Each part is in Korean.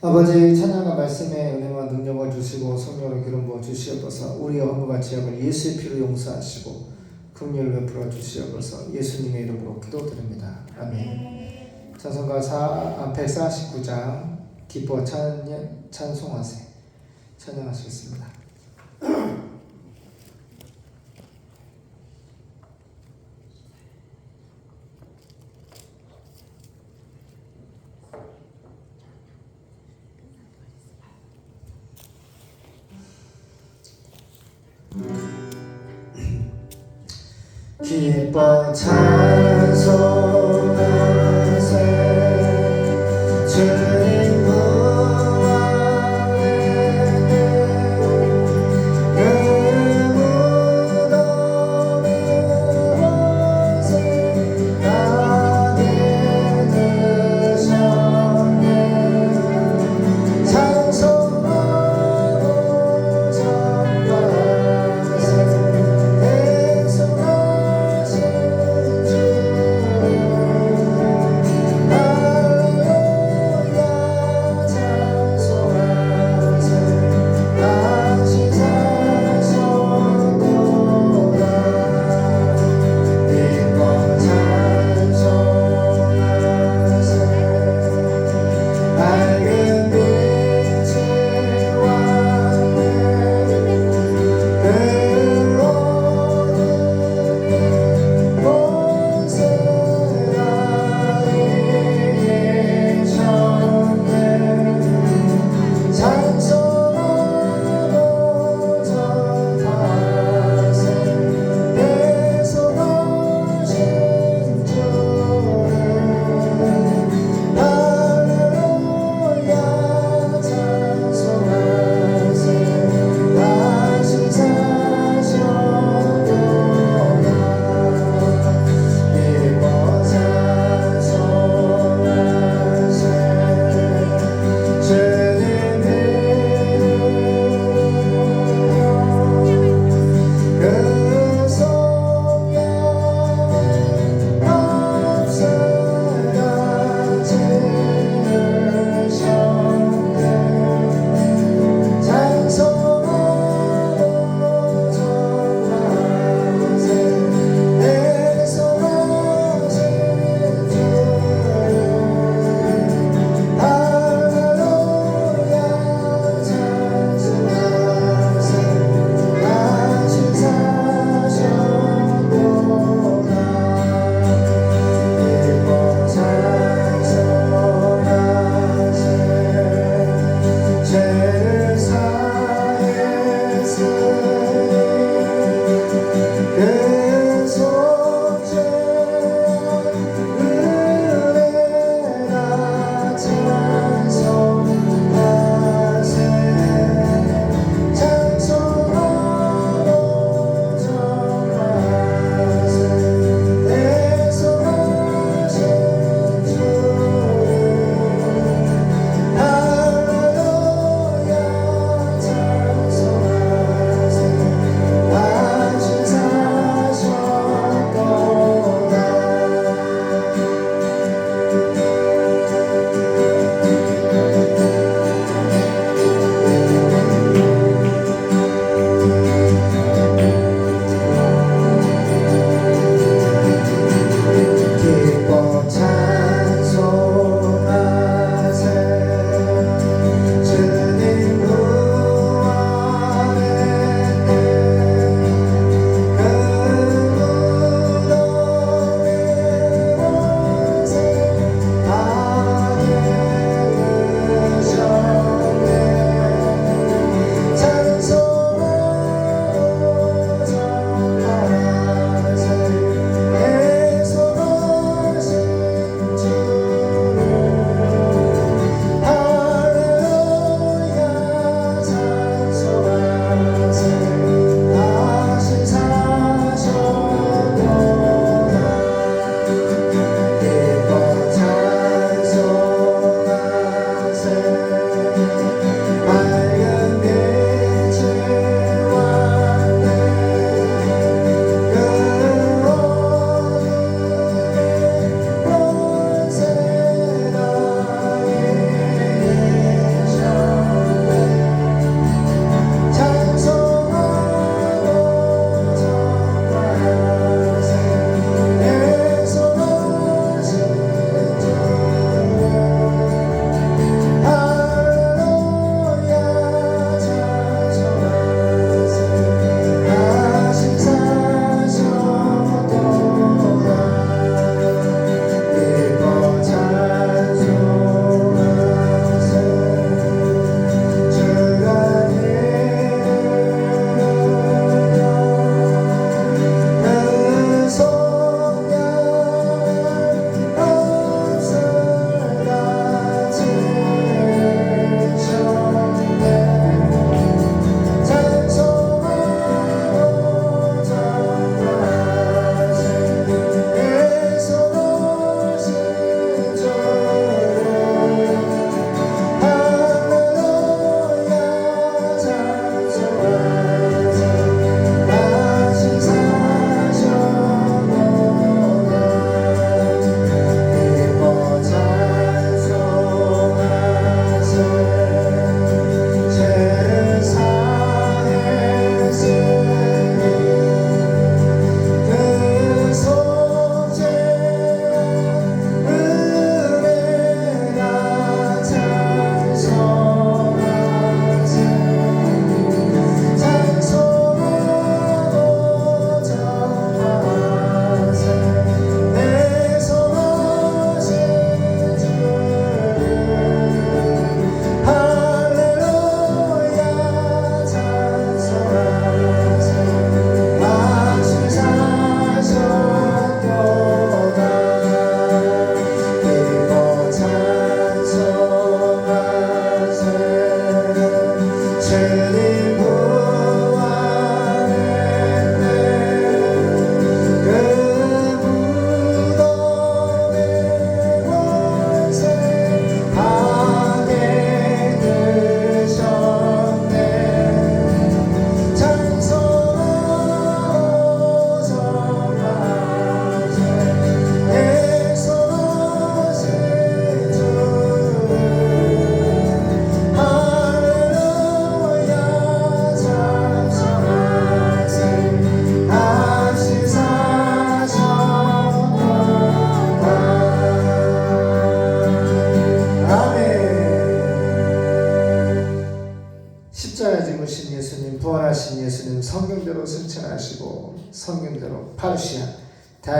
아버지 찬양과 말씀의 은혜와 능력을 주시고 성령으로 기름 부어 주시옵소서 우리의 허물과 지역을 예수의 피로 용서하시고 긍휼 베풀어 주시옵소서 예수님의 이름으로 기도드립니다. 아멘. 찬송가 4, 149장 기뻐 찬양, 찬송하세 찬양하시겠습니다.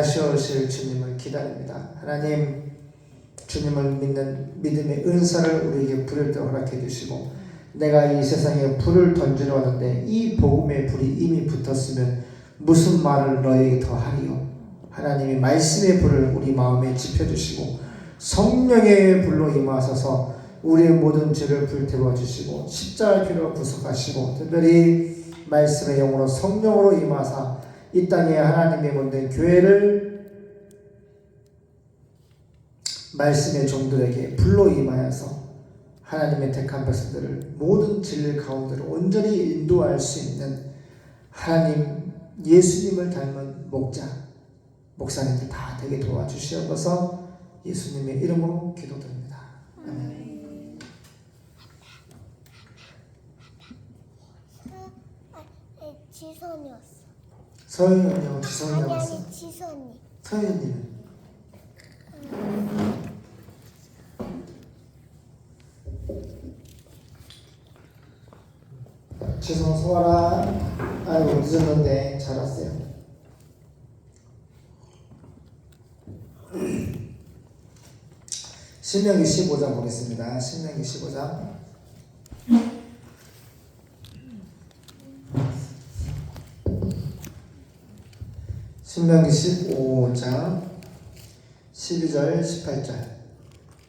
다시 오실 주님을 기다립니다. 하나님 주님을 믿는 믿음의 은사를 우리에게 부를 때 허락해 주시고 내가 이 세상에 불을 던지러 왔는데 이 복음의 불이 이미 붙었으면 무슨 말을 너에게 더 하리요 하나님이 말씀의 불을 우리 마음에 지펴주시고 성령의 불로 임하셔서 우리의 모든 죄를 불태워 주시고 십자가 피로 구속하시고 특별히 말씀의 영으로 성령으로 임하사 이 땅에 하나님의 만든 교회를 말씀의 종들에게 불로 임하여서 하나님의 택한 백성들을 모든 진리 가운데로 온전히 인도할 수 있는 하나님 예수님을 닮은 목자 목사님들 다 되게 도와주시옵소서 예수님의 이름으로 기도드립니다. 아멘. 아, 지선이었어. 서윤이 언니하고 지성이 아니 나왔어. 아니 지선이. 서윤이는 지성 소아라 아이고 늦었는데 잘 왔어요. 신명기 15장 보겠습니다. 신명기 15장 신명기 15장 12절 18절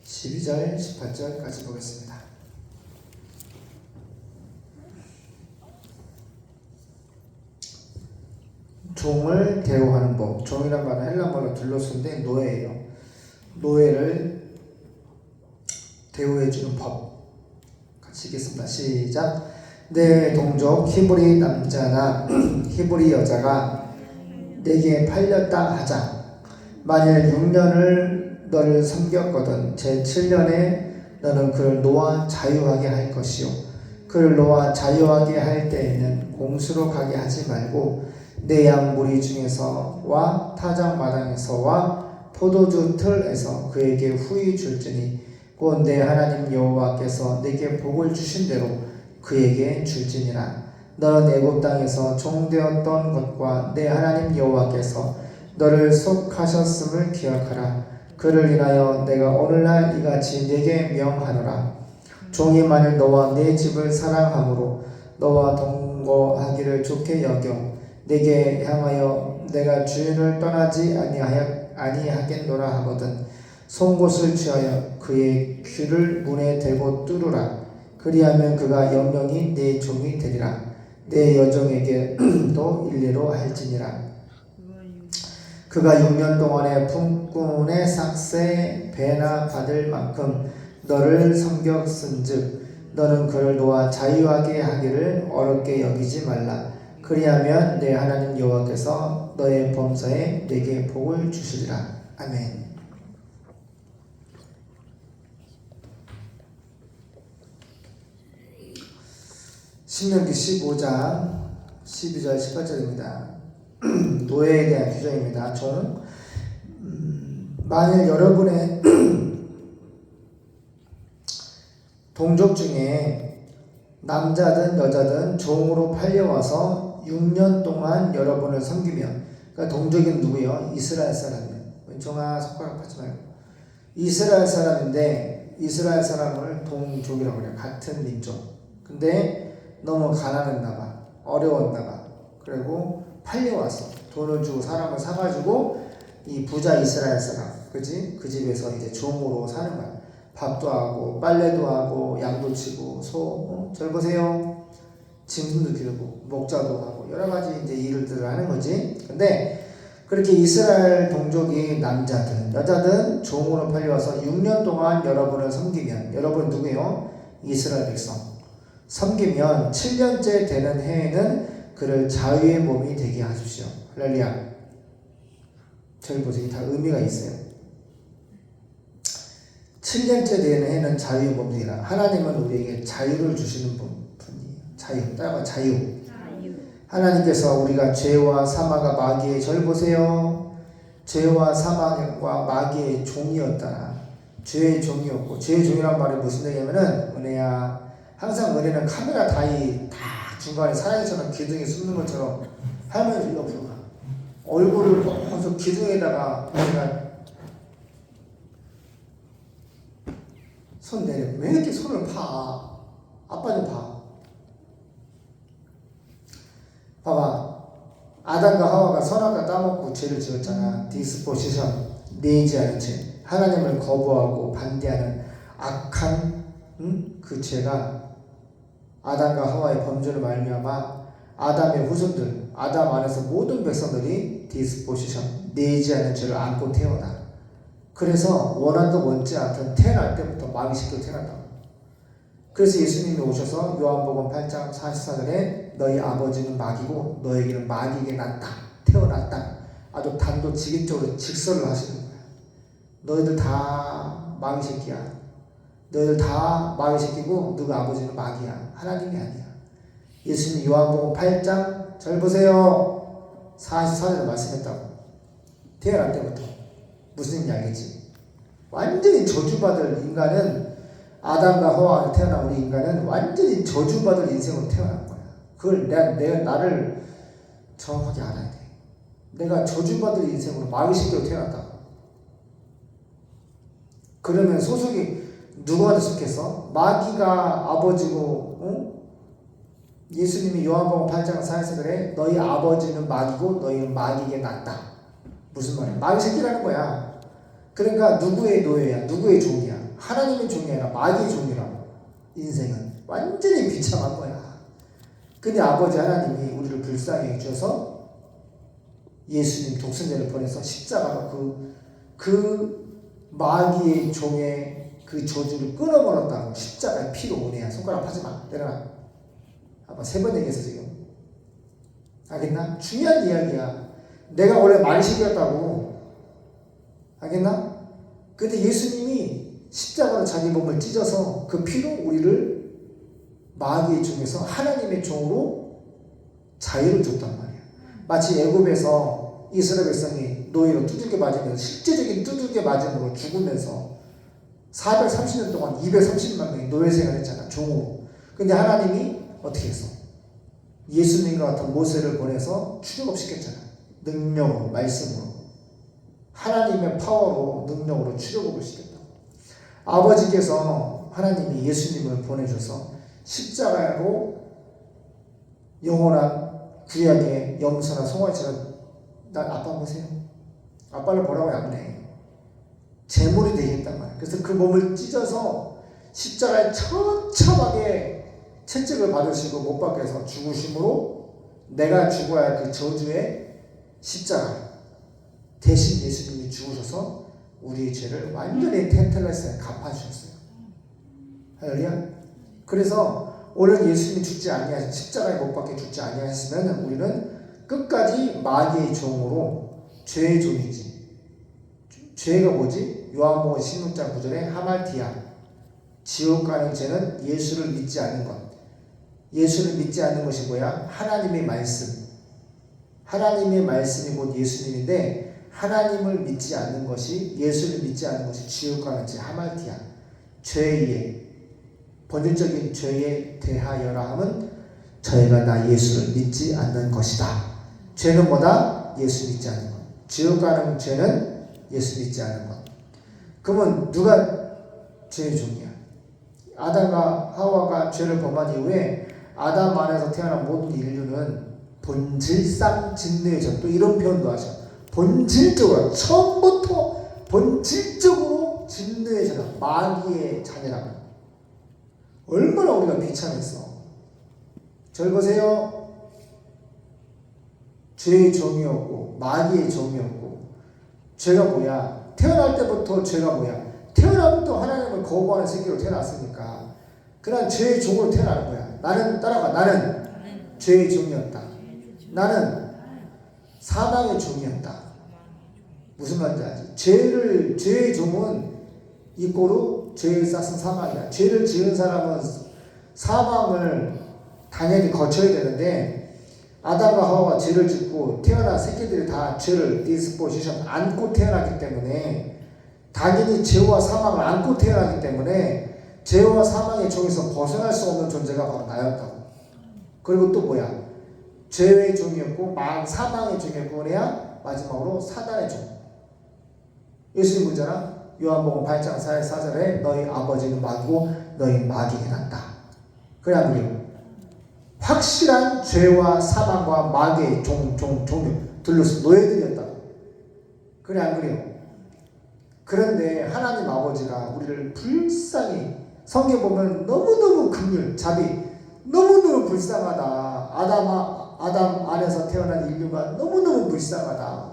12절 18절까지 보겠습니다. 종을 대우하는 법. 종이란 말은 헬라말로 둘러쓴데 노예예요. 노예를 대우해주는 법. 같이 읽겠습니다. 시작. 내 동족 히브리 남자나 히브리 여자가 내게 팔렸다 하자. 만일 6년을 너를 섬겼거든 제 7년에 너는 그를 놓아 자유하게 할 것이요. 그를 놓아 자유하게 할 때에는 공수로 가게 하지 말고 내 양 무리 중에서와 타작 마당에서와 포도주 틀에서 그에게 후히 줄지니 곧 내 하나님 여호와께서 내게 복을 주신 대로 그에게 줄지니라 너는 애굽 땅에서 종되었던 것과 내 하나님 여호와께서 너를 속하셨음을 기억하라. 그를 인하여 내가 오늘날 이같이 내게 명하노라. 종이 만일 너와 내 집을 사랑함으로 너와 동거하기를 좋게 여겨 내게 향하여 내가 주인을 떠나지 아니하여 아니하겠노라 하거든 송곳을 취하여 그의 귀를 문에 대고 뚫으라. 그리하면 그가 영영이 내 종이 되리라 내 여종에게도 일례로 할지니라. 그가 6년 동안에 품꾼의 삭세 배나 받을 만큼 너를 섬겼은즉 너는 그를 놓아 자유하게 하기를 어렵게 여기지 말라. 그리하면 내 하나님 여호와께서 너의 범사에 내게 복을 주시리라. 아멘. 신명기 15장 12절 18절입니다. 노예에 대한 규정입니다. 종 음, 만일 여러분의 동족 중에 남자든 여자든 종으로 팔려와서 6년 동안 여러분을 섬기면 그러니까 동족은 누구예요? 이스라엘 사람이에요. 왼쪽아 손가락 하지 말고 이스라엘 사람인데 이스라엘 사람을 동족이라고 그래요. 같은 민족. 근데 너무 가난했나 봐. 어려웠나 봐. 그리고 팔려와서 돈을 주고 사람을 사가지고 이 부자 이스라엘 사람, 그지? 그 집에서 이제 종으로 사는 거야. 밥도 하고 빨래도 하고 양도 치고 소, 어? 절 보세요. 짐승도 기르고 목자도 하고 여러 가지 이제 일들을 하는 거지. 근데 그렇게 이스라엘 동족이 남자든 여자든 종으로 팔려와서 6년 동안 여러분을 섬기면 여러분 누구예요? 이스라엘 백성. 섬기면 7년째 되는 해에는 그를 자유의 몸이 되게 하십시오. 할렐루야. 저희 보세요. 다 의미가 있어요. 7년째 되는 해는 자유의 몸 되라. 하나님은 우리에게 자유를 주시는 분, 분이에요. 자유. 따라가 자유. 하나님께서 우리가 죄와 사망과 마귀의 절 보세요. 죄와 사망과 마귀의 종이었다. 죄의 종이었고 죄의 종이란 말이 무슨 얘기냐면은 은혜야 항상 은혜는 카메라 다이 다 중간에 사랑처럼 기둥에 숨는 것처럼 할머니 옆으로 가. 얼굴을 계속 기둥에다가 내가 손 내려. 왜 이렇게 손을 파? 아빠 좀 봐. 봐봐. 아담과 하와가 선악과 따먹고 죄를 지었잖아. 디스포지션, 내지 않은 죄. 하나님을 거부하고 반대하는 악한 음? 그 죄가 아담과 하와의 범죄를 말미암아 아담의 후손들, 아담 안에서 모든 백성들이 디스포지션, 내지 않은 죄를 안고 태어나. 그래서 원하든 원치 않든 태어날 때부터 새끼로 태어난다고. 그래서 예수님이 오셔서 요한복음 8장 44절에 너희 아버지는 마귀고 너에게는 마귀에게 낳다 태어났다 아주 단도직입적으로 직설을 하시는 거야 너희들 다 새끼야 너희들 다 마귀 새끼고 너가 아버지는 마귀야 하나님이 아니야 예수님이 요한복음 8장 잘 보세요 44절에 말씀했다고 태어날 때부터 무슨 얘기인지 알겠지 완전히 저주받을 인간은 아담과 하와가 태어난 우리 인간은 완전히 저주받을 인생으로 태어난 거야. 그걸 내가, 내가 나를 정확하게 알아야 돼. 내가 저주받을 인생으로 마귀 새끼로 태어났다고. 그러면 소속이 누구한테 속했어? 마귀가 아버지고, 응? 예수님이 요한복음 8장 4절에 너희 아버지는 마귀고 너희는 마귀에게 낳다. 무슨 말이야? 마귀 새끼라는 거야. 그러니까 누구의 노예야? 누구의 종이야? 하나님의 종이 아니라 마귀의 종이라고. 인생은 완전히 비참한 거야. 근데 아버지 하나님이 우리를 불쌍히 해주셔서 예수님 독생자를 보내서 십자가로 그, 그 마귀의 종의 그 저주를 끊어버렸다고 십자가의 피로 오네야. 손가락 파지 마. 내려놔. 아빠 세 번 얘기했어 지금. 알겠나? 중요한 이야기야. 내가 원래 말식이었다고. 알겠나? 근데 예수님이 십자가로 자기 몸을 찢어서 그 피로 우리를 마귀의 종에서 하나님의 종으로 자유를 줬단 말이야. 마치 애굽에서 이스라엘 백성이 노예로 두들겨 맞으면서 실제적인 두들겨 맞음으로 죽으면서 430년 동안 230만 명이 노예 생활했잖아. 종으로. 근데 하나님이 어떻게 했어? 예수님과 같은 모세를 보내서 출애굽시켰잖아. 능력으로 말씀으로. 하나님의 파워로 능력으로 출애굽을 시켰다고. 아버지께서 하나님이 예수님을 보내줘서 십자가로 영원한 구약의 영선한 송아지처럼 난 아빠 보세요. 아빠를 보라고 안 해. 재물이 되겠단 말이야. 그래서 그 몸을 찢어서 십자가에 처참하게 채찍을 받으시고 못 박혀서 죽으심으로 내가 죽어야 할 그 저주의 십자가 대신 예수님이 죽으셔서 우리의 죄를 완전히 텐틀레스에 갚아주셨어요. 할렐루야. 그래서 오늘 예수님이 죽지 아니하신 십자가에 못 박혀 죽지 아니하셨으면 우리는 끝까지 마귀의 종으로 죄의 종이지. 죄가 뭐지? 요한복음 16장 9절에 하말티아 지옥 가는 죄는 예수를 믿지 않는 것. 예수를 믿지 않는 것이 뭐야? 하나님의 말씀. 하나님의 말씀이 곧 예수님인데 하나님을 믿지 않는 것이 예수를 믿지 않는 것이 지옥 가는 죄 하말티아. 죄의 본질적인 죄에 대하여라 함은 저희가 나 예수를 믿지 않는 것이다. 죄는 뭐다? 예수 믿지 않는 것. 지옥 가는 죄는 예수 믿지 않는 것. 그러면 누가 죄의 종이야? 아담과 하와가 죄를 범한 이후에 아담 안에서 태어난 모든 인류는 본질상 진노의 전. 또 이런 표현도 하죠. 본질적으로 처음부터 본질적으로 전. 마귀의 자녀라고. 얼마나 우리가 비참했어. 절 보세요. 죄의 종이었고 마귀의 종이었고 죄가 뭐야? 태어날 때부터 죄가 뭐야? 태어나부터 하나님을 거부하는 새끼로 태어났으니까 그냥 죄의 종으로 태어나는 거야. 나는 따라가. 나는 죄의 종이었다. 나는 사망의 종이었다. 무슨 말인지 알지? 죄를 죄의 종은 이꼬로 죄의 쌌은 사망이야. 죄를 지은 사람은 사망을 당연히 거쳐야 되는데 아담과 하와가 죄를 짓고 태어난 새끼들이 다 죄를 디스포지션 안고 태어났기 때문에 당연히 죄와 사망을 안고 태어나기 때문에 죄와 사망의 종에서 벗어날 수 없는 존재가 바로 나였다고. 그리고 또 뭐야? 죄의 종이었고 막 사망의 종이었고 그래야 마지막으로 사단의 종. 예수님 보잖아. 요한복음 8장 4절 4절에 너희 아버지는 마귀고 너희 마귀에게 난다. 그래 안 그래요? 확실한 죄와 사망과 마귀의 종, 종, 종류 둘러서 노예들이었다. 그래 안 그래요? 그런데 하나님 아버지가 우리를 불쌍히 성경 보면 너무너무 긍휼, 자비, 너무너무 불쌍하다. 아담, 아- 아담 안에서 태어난 인류가 너무너무 불쌍하다.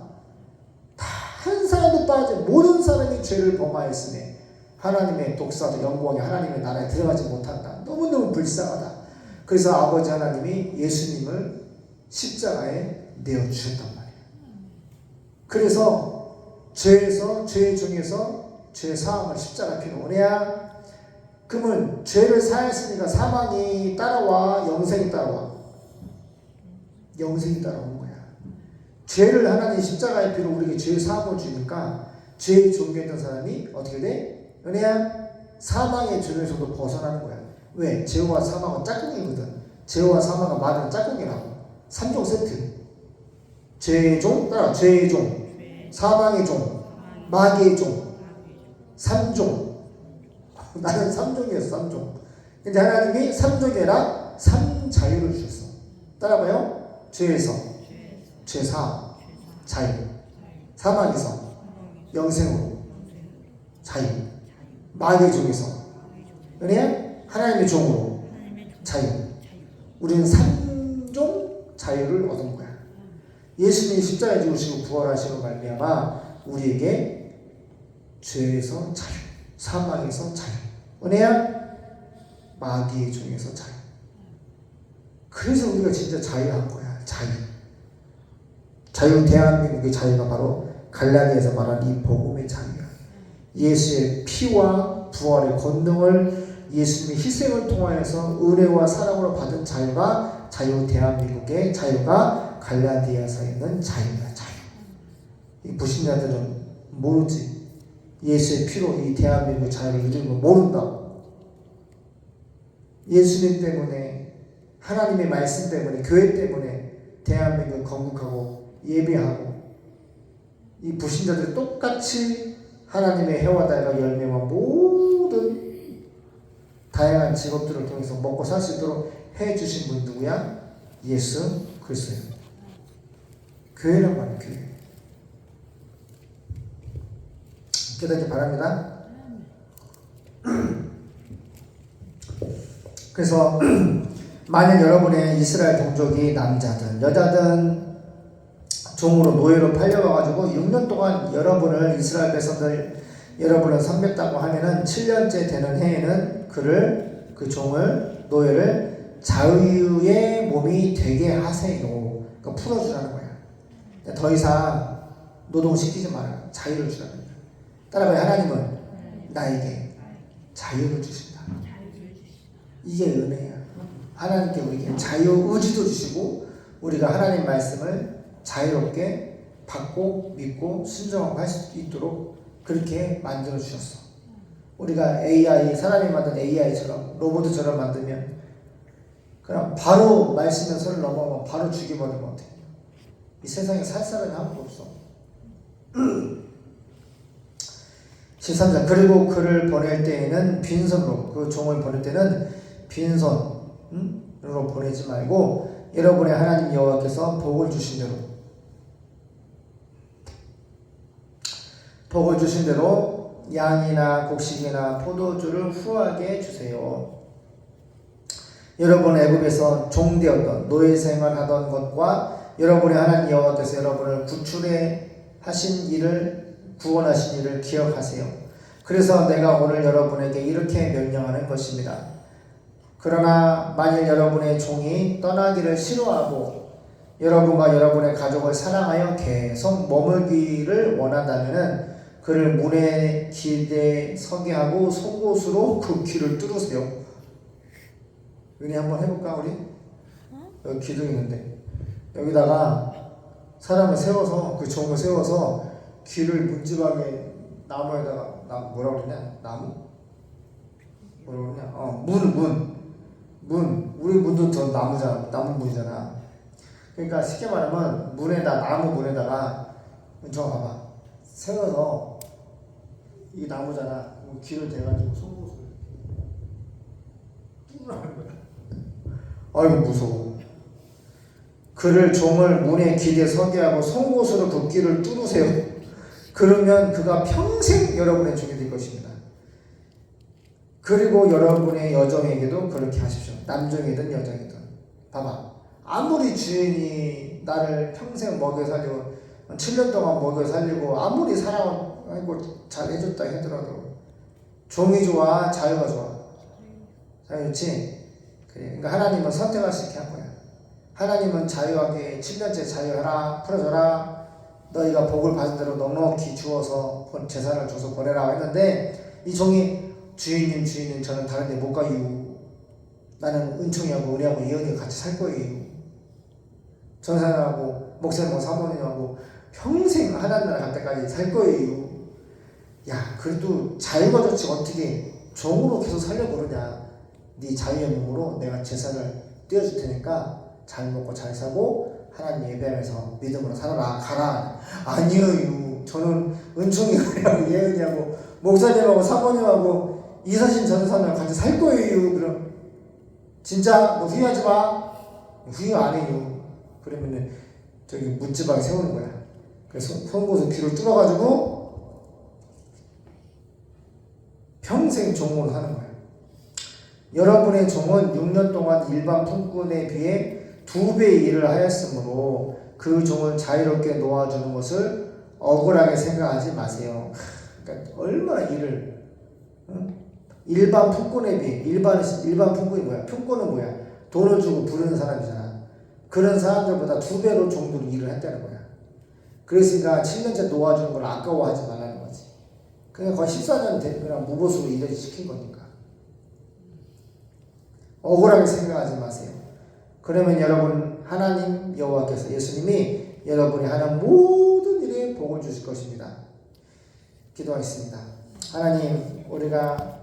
다 한 사람도 빠진 모든 사람이 죄를 범하였으니 하나님의 독사도 영광의 하나님의 나라에 들어가지 못한다. 너무너무 불쌍하다. 그래서 아버지 하나님이 예수님을 십자가에 내어 주셨단 말이에요. 그래서 죄에서 죄 중에서 죄 사함을 십자가 피로 오냐? 그러면 죄를 사했으니까 사망이 따라와 영생이 따라와 영생이 따라오는 거야. 죄를 하나님 십자가의 피로 우리에게 죄 사함을 주니까 죄의 종교했던 사람이 어떻게 돼? 은혜야 사망의 종에서도 벗어나는 거야. 왜? 죄와 사망은 짝꿍이거든. 죄와 사망은 말은 짝꿍이라고. 3종 세트. 죄의 종, 따라 죄의 종, 사망의 종, 마귀의 종, 3종. 나는 3종이었어, 3종. 근데 하나님이 3종이라 3자유를 주셨어. 따라봐요. 죄에서, 죄사, 자유. 사망에서, 영생으로, 자유. 마귀의 종에서, 은혜야? 하나님의 종으로, 자유. 우리는 3종 자유를 얻은 거야. 예수님이 십자가에 죽으시고 부활하시고 말미암아 우리에게 죄에서 자유, 사망에서 자유, 은혜야 마귀의 종에서 자유. 그래서 우리가 진짜 자유한 거야, 자유. 자유 대한민국의 자유가 바로 갈라디아에서 말한 이 복음의 자유야. 예수의 피와 부활의 권능을 예수님의 희생을 통하여서 은혜와 사랑으로 받은 자유가 자유 대한민국의 자유가 갈라디아서에 있는 자유야 자유. 이 불신자들은 모르지. 예수의 피로 이 대한민국 자유를 이루는 거 모른다고. 예수님 때문에 하나님의 말씀 때문에 교회 때문에 대한민국 건국하고 예배하고 이 불신자들 똑같이 하나님의 해와 달과 열매와 모든 다양한 직업들을 통해서 먹고 살 수 있도록 해 주신 분 누구야? 예수 그리스도예요. 교회란 말이에요. 교회. 깨닫기 바랍니다. 그래서 만약 여러분의 이스라엘 동족이 남자든 여자든 종으로 노예로 팔려가가지고 6년 동안 여러분을 이스라엘 백성들 여러분을 섬겼다고 하면은 7년째 되는 해에는 그를 그 종을 노예를 자유의 몸이 되게 하세요. 그러니까 풀어주라는 거야. 더 이상 노동시키지 마라. 자유를 주라는 거야. 따라봐요. 하나님은 나에게 자유를 주신다. 이게 은혜야. 하나님께 우리에게 자유 의지도 주시고 우리가 하나님 말씀을 자유롭게 받고 믿고 순종하고 할 수 있도록 그렇게 만들어 주셨어. 우리가 AI 사람이 만든 AI처럼 로봇처럼 만들면 그냥 바로 말씀의 선을 넘어가면 바로 죽여버리면 어떡해? 이 세상에 살 사람이 아무도 없어. 13절 그리고 그를 보낼 때에는 빈손으로 그 종을 보낼 때는 빈손으로 보내지 말고 여러분의 하나님 여호와께서 복을 주신 대로 복을 주신 대로 양이나 곡식이나 포도주를 후하게 주세요. 여러분 애굽에서 종되었던 노예 생활하던 것과 여러분의 하나님 여호와께서 여러분을 구출해 하신 일을 구원하신 일을 기억하세요. 그래서 내가 오늘 여러분에게 이렇게 명령하는 것입니다. 그러나 만일 여러분의 종이 떠나기를 싫어하고 여러분과 여러분의 가족을 사랑하여 계속 머물기를 원한다면은 그를 문의 길에 서게 하고 속옷으로 그 귀를 뚫으세요. 은혜 한번 해볼까 우리? 여기 기둥 있는데. 여기다가 사람을 세워서 그 종을 세워서 귀를 문지방에 나무에다가 나 뭐라 그러냐? 나무? 뭐라 그러냐? 어문문문. 우리 문도 저 나무잖아. 나무 문이잖아. 그러니까 쉽게 말하면 문에다 나무 문에다가 저 봐봐 세워서 이게 나무잖아 귀를 대가지고 속옷을 뚫으라는 거야 아이고 무서워 그를 종을 문에 기대 서게 하고 송곳으로 그 귀를 뚫으세요 그러면 그가 평생 여러분의 종이 될 것입니다 그리고 여러분의 여정에게도 그렇게 하십시오. 남정이든 여정이든. 봐봐. 아무리 주인이 나를 평생 먹여 살리고 7년 동안 먹여 살리고 아무리 사랑하고 잘 해줬다 하더라도 종이 좋아 자유가 좋아. 자유지? 그래. 그러니까 하나님은 선택할 수 있게 한 거야. 하나님은 자유하게 7년째 자유하라 풀어줘라. 너희가 복을 받은 대로 넉넉히 주어서 재산을 줘서 보내라 했는데 이 종이 주인님 주인님 저는 다른 데 못 가요 나는 은총이하고 은혜하고 예언이가 같이 살 거예요 전사님하고 목사님하고 사모님하고 평생 하나님 나라 갈 때까지 살 거예요 야 그래도 자유가 좋지 어떻게 종으로 계속 살려보느냐 네 자유의 몸으로 내가 재산을 떼어줄 테니까 잘 먹고 잘 사고 하나님 예배하면서 믿음으로 살아라 가라 아니에요 저는 은총이하고 예언이하고 목사님하고 사모님하고 이사신 전사님 같이 살 거예요. 그럼 진짜 너 후회하지 마. 후회 안 해요. 그러면은 저기 문지방에 세우는 거야. 그래서 송곳을 귀를 뚫어가지고 평생 종으로 사는 거야. 여러분의 종은 6년 동안 일반 품꾼에 비해 두 배의 일을 하였으므로 그 종을 자유롭게 놓아주는 것을 억울하게 생각하지 마세요. 그러니까 얼마나 일을 응? 일반 품꾼에 비해 일반 일반 품꾼이 뭐야? 품꾼은 뭐야? 돈을 주고 부르는 사람이잖아. 그런 사람들보다 두 배로 정도로 일을 했다는 거야. 그랬으니까 7년째 놓아주는 걸 아까워하지 말라는 거지. 그냥 거의 14년 된 그냥 무보수로 일을 시킨 거니까. 억울하게 생각하지 마세요. 그러면 여러분 하나님 여호와께서 예수님이 여러분이 하는 모든 일에 복을 주실 것입니다. 기도하겠습니다. 하나님 우리가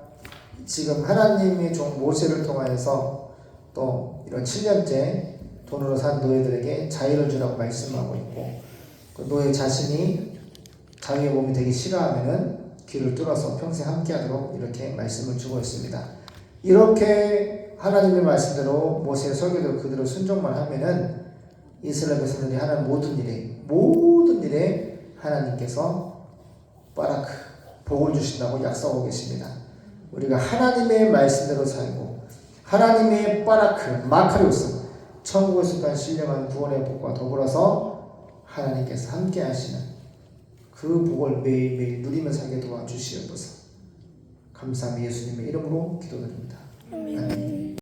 지금 하나님의 종 모세를 통하여서 또 이런 7년째 돈으로 산 노예들에게 자유를 주라고 말씀하고 있고 그 노예 자신이 자유의 몸이 되기 싫어하면은 귀를 뚫어서 평생 함께하도록 이렇게 말씀을 주고 있습니다. 이렇게 하나님의 말씀대로 모세의 설교대로 그대로 순종만 하면은 이스라엘 백성들이 하는 모든 일에 모든 일에 하나님께서 바라크 복을 주신다고 약속하고 계십니다. 우리가 하나님의 말씀대로 살고 하나님의 바라크 마카리오스 천국에서까지 신령한 구원의 복과 더불어서 하나님께서 함께 하시는 그 복을 매일매일 누리며 살게 도와주시옵소서. 감사합니다. 예수님의 이름으로 기도드립니다. 아멘. 아멘.